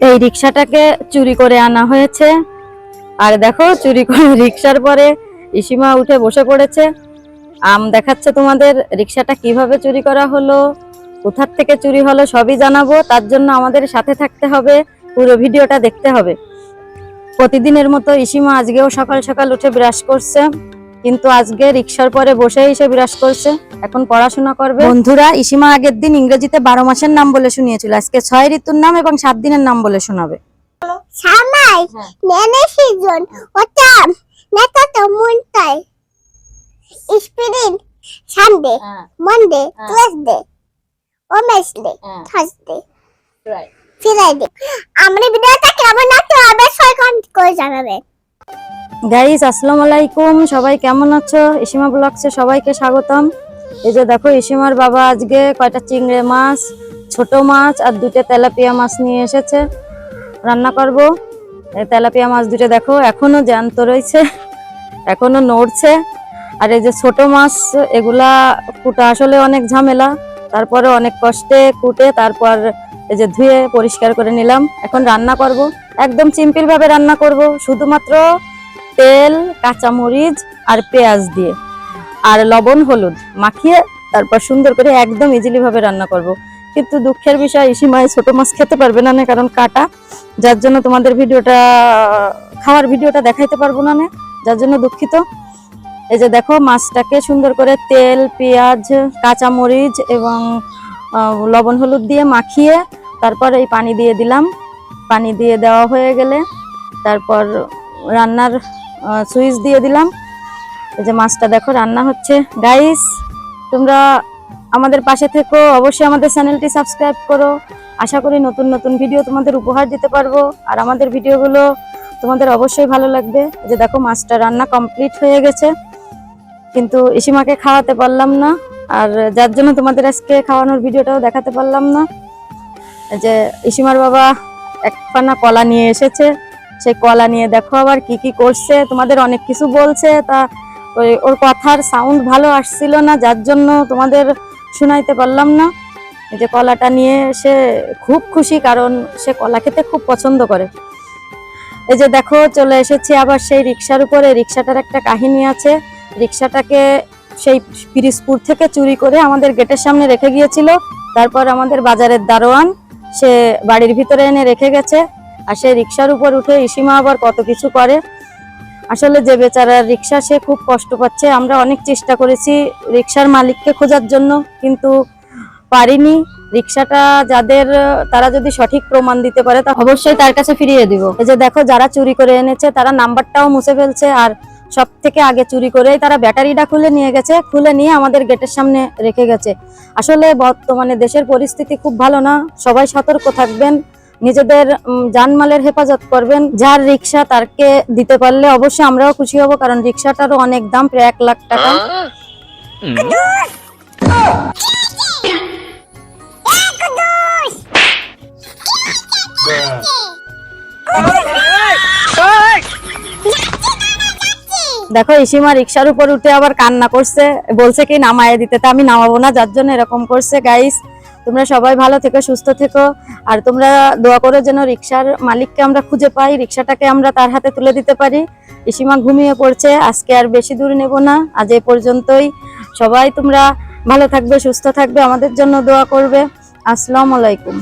এই রিক্সাটাকে চুরি করে আনা হয়েছে। আর দেখো, চুরি করে রিক্সার পরে ইসিমা উঠে বসে পড়েছে। আম দেখাচ্ছে তোমাদের রিক্সাটা কীভাবে চুরি করা হলো, কোথার থেকে চুরি হলো সবই জানাব। তার জন্য আমাদের সাথে থাকতে হবে, পুরো ভিডিওটা দেখতে হবে। প্রতিদিনের মতো ইসিমা আজকেও সকাল সকাল উঠে ব্রাশ করছে, কিন্তু আজকে রিক্সার পরে বসে এসে ব্রাশ করছে। এখন পড়াশোনা করবে? বন্ধুরা ইসিমা আগের দিন ইংরেজিতে বারো মাসের নাম বলে শুনিয়েছিল। আজকে ছয় ঋতুর নাম এবং সাত দিনের নাম বলে শোনাবে। সামাই হ্যাঁ। নেনে সিজন ওটাম নেতা তো মুনতাই স্পিরিন সানডে মন্ডে হ্যাঁ। টুয়েসডে হ্যাঁ। থার্সডে। ফ্রাইডে। আমরা ভিডিওটা কেমন লাগতে হবে সবাই কমেন্ট করে জানাবে। গাইস আসসালামু আলাইকুম। সবাই কেমন আছো? ইসিমা ব্লগসে সবাইকে স্বাগতম। এই যে দেখো ইসিমার বাবা আজকে কয়টা চিংড়ে মাছ, ছোট মাছ আর দুটো তেলাপিয়া মাছ নিয়ে এসেছে। রান্না করব। তেলাপিয়া মাছ দুটো দেখো এখনও জ্যান্ত রয়েছে, এখনও নড়ছে। আর এই যে ছোট মাছ, এগুলা কুটা আসলে অনেক ঝামেলা। তারপরে অনেক কষ্টে কুটে, তারপর এই যে ধুয়ে পরিষ্কার করে নিলাম। এখন রান্না করব। একদম সিম্পল ভাবে রান্না করব। শুধুমাত্র তেল, কাঁচামরিচ আর পেঁয়াজ দিয়ে। আর লবণ হলুদ মাখিয়ে তারপর সুন্দর করে একদম ইজিলি ভাবে রান্না করব। কিন্তু দুঃখের বিষয় ইসিমায় ছোট মাছ খেতে পারবে না কারণ কাটা। যার জন্য তোমাদের ভিডিওটা খাওয়ার ভিডিওটা দেখাইতে পারব না নে, যার জন্য দুঃখিত। এই যে দেখো মাছটাকে সুন্দর করে তেল পেঁয়াজ কাঁচামরিচ এবং লবণ হলুদ দিয়ে মাখিয়ে তারপর এই পানি দিয়ে দিলাম। পানি দিয়ে দেওয়া হয়ে গেলে তারপর রান্নার সুইচ দিয়ে দিলাম। এই যে মাছটা দেখো, রান্না হচ্ছে। গাইস তোমরা আমাদের পাশে থেকো, অবশ্যই আমাদের চ্যানেলটি সাবস্ক্রাইব করো। আশা করি নতুন নতুন ভিডিও তোমাদের উপহার দিতে পারব। আর আমাদের ভিডিওগুলো তোমাদের অবশ্যই ভালো লাগবে। যে দেখো, মাছটা রান্না কমপ্লিট হয়ে গেছে। কিন্তু ইসিমাকে খাওয়াতে পারলাম না। আর যার জন্য তোমাদের আজকে খাওয়ানোর ভিডিওটাও দেখাতে পারলাম না। যে ইসিমার বাবা এক পানা কলা নিয়ে এসেছে। সেই কলা নিয়ে দেখো আবার কি কি করছে। তোমাদের অনেক কিছু বলছে। তা ওই ওর কথার সাউন্ড ভালো আসছিল না, যার জন্য তোমাদের শোনাইতে পারলাম না। যে কলাটা নিয়ে সে খুব খুশি, কারণ সে কলা খেতে খুব পছন্দ করে। এই যে দেখো, চলে এসেছি আবার সেই রিক্সার উপরে। রিক্সাটার একটা কাহিনী আছে। রিক্সাটাকে সেই পিরিসপুর থেকে চুরি করে আমাদের গেটের সামনে রেখে গিয়েছিল। তারপর আমাদের বাজারের দারোয়ান, সে বাড়ির ভিতরে এনে রেখে গেছে। আর সেই রিক্সার উপর উঠে ইসিমা আবার কত কিছু করে। আসলে যে বেচারা রিক্সা, সে খুব কষ্ট পাচ্ছে। আমরা অনেক চেষ্টা করেছি রিক্সার মালিককে খোঁজার জন্য, কিন্তু পারিনি। রিক্সাটা যাদের, তারা যদি সঠিক প্রমাণ দিতে পারে, তা অবশ্যই তার কাছে ফিরিয়ে দিব। এই যে দেখো, যারা চুরি করে এনেছে, তারা নাম্বারটাও মুছে ফেলছে, আর সব থেকে আগে চুরি করেই তারা ব্যাটারিটা খুলে নিয়ে গেছে, খুলে নিয়ে আমাদের গেটের সামনে রেখে গেছে। আসলে বর্তমানে দেশের পরিস্থিতি খুব ভালো না, সবাই সতর্ক থাকবেন। নিজেদের জানমালের হেফাজত করবেন। যার রিক্সা তারকে দিতে পারলে অবশ্যই আমরাও খুশি হব কারণ রিক্সাটারও অনেক দাম প্রায় এক লাখ টাকা। দেখো ইসিমা রিক্সার উপর উঠে আবার কান্না করছে বলছে কি নামায় দিতে। তা আমি নামাবো না যার জন্য এরকম করছে গাইস তোমরা সবাই ভালো থেকো, সুস্থ থেকো। আর তোমরা দোয়া করো যেন রিক্সার মালিককে আমরা খুঁজে পাই, রিক্সাটাকে আমরা তার হাতে তুলে দিতে পারি। ইসিমা ঘুমিয়ে পড়ছে, আজকে আর বেশি দূর নেব না। আজ এ পর্যন্তই। সবাই তোমরা ভালো থাকবে, সুস্থ থাকবে, আমাদের জন্য দোয়া করবে। আসসালামু আলাইকুম।